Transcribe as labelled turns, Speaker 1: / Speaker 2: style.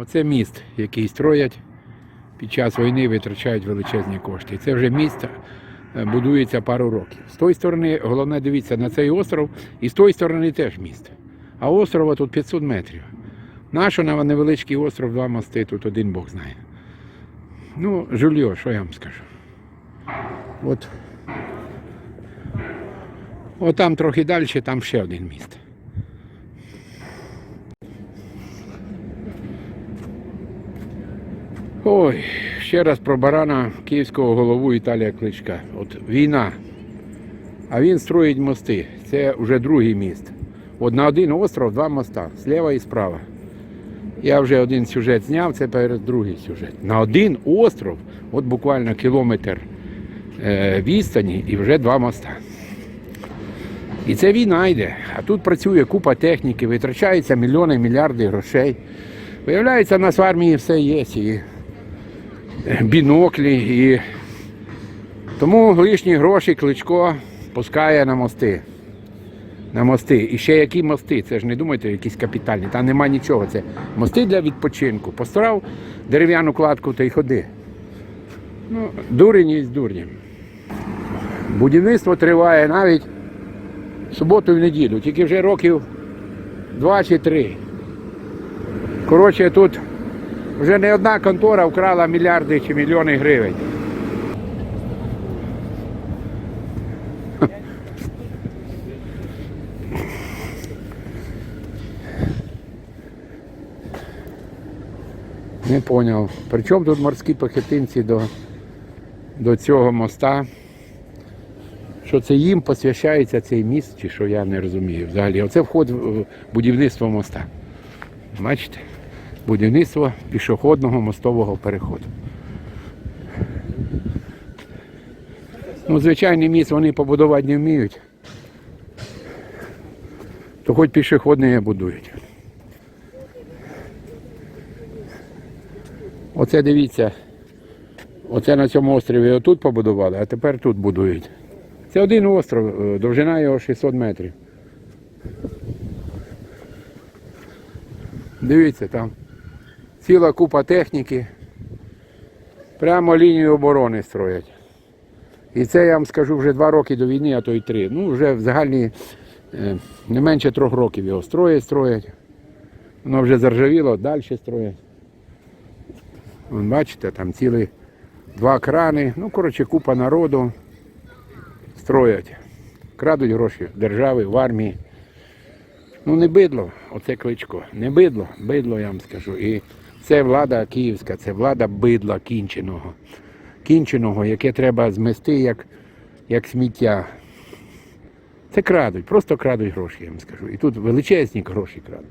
Speaker 1: Оце міст, який строять під час війни, витрачають величезні кошти. Це вже міст е, будується пару років. З тої сторони, головне дивіться на цей остров, і з тої сторони теж міст. А острова тут 500 метрів. Нащо на невеличкий остров два мости, тут один Бог знає. Ну, жульо, що я вам скажу. От. От там трохи далі, там ще один міст. Ой, ще раз про барана київського голову Віталія Кличка. От війна. А він строїть мости. Це вже другий міст. От на один остров два моста, зліва і справа. Я вже один сюжет зняв, це перед другий сюжет. На один остров, от буквально кілометр е, відстані і вже два моста. І це війна йде. А тут працює купа техніки, витрачається мільйони, мільярди грошей. Виявляється, у нас в армії все є. І біноклі. І... Тому лишні гроші кличко пускає на мости. На мости. І ще які мости? Це ж не думайте, якісь капітальні. Там нема нічого. Це мости для відпочинку. Постарав дерев'яну кладку та й ходи. Ну, дурень є дурнім. Будівництво триває навіть в суботу і неділю, тільки вже років два чи три. Коротше, тут вже не одна контора вкрала мільярди чи мільйони гривень. Не поняв. Причому тут морські пехотинці до, до цього моста? Що це їм посвящається цей міст, чи що я не розумію взагалі. Оце вход в будівництво моста. Бачите? Будівництво пішохідного мостового переходу. Ну, звичайний міст вони побудувати не вміють. То хоч пішохідний будують. Оце дивіться. Оце на цьому острові отут побудували, а тепер тут будують. Це один остров, е, довжина його 600 метрів. Дивіться, там ціла купа техніки. Прямо лінію оборони строять. І це я вам скажу вже два роки до війни, а то й три. Ну, вже в загальні е, не менше трьох років його строять, строять. Воно вже заржавіло, далі строять. Бачите, там цілі два крани. Ну, коротше, купа народу строять. Крадуть гроші держави, в армії. Ну не бидло, оце кличко. Не бидло, бидло, я вам скажу. І це влада київська, це влада бидла кінченого. Кінченого, яке треба змести як, як сміття. Це крадуть, просто крадуть гроші, я вам скажу. І тут величезні гроші крадуть.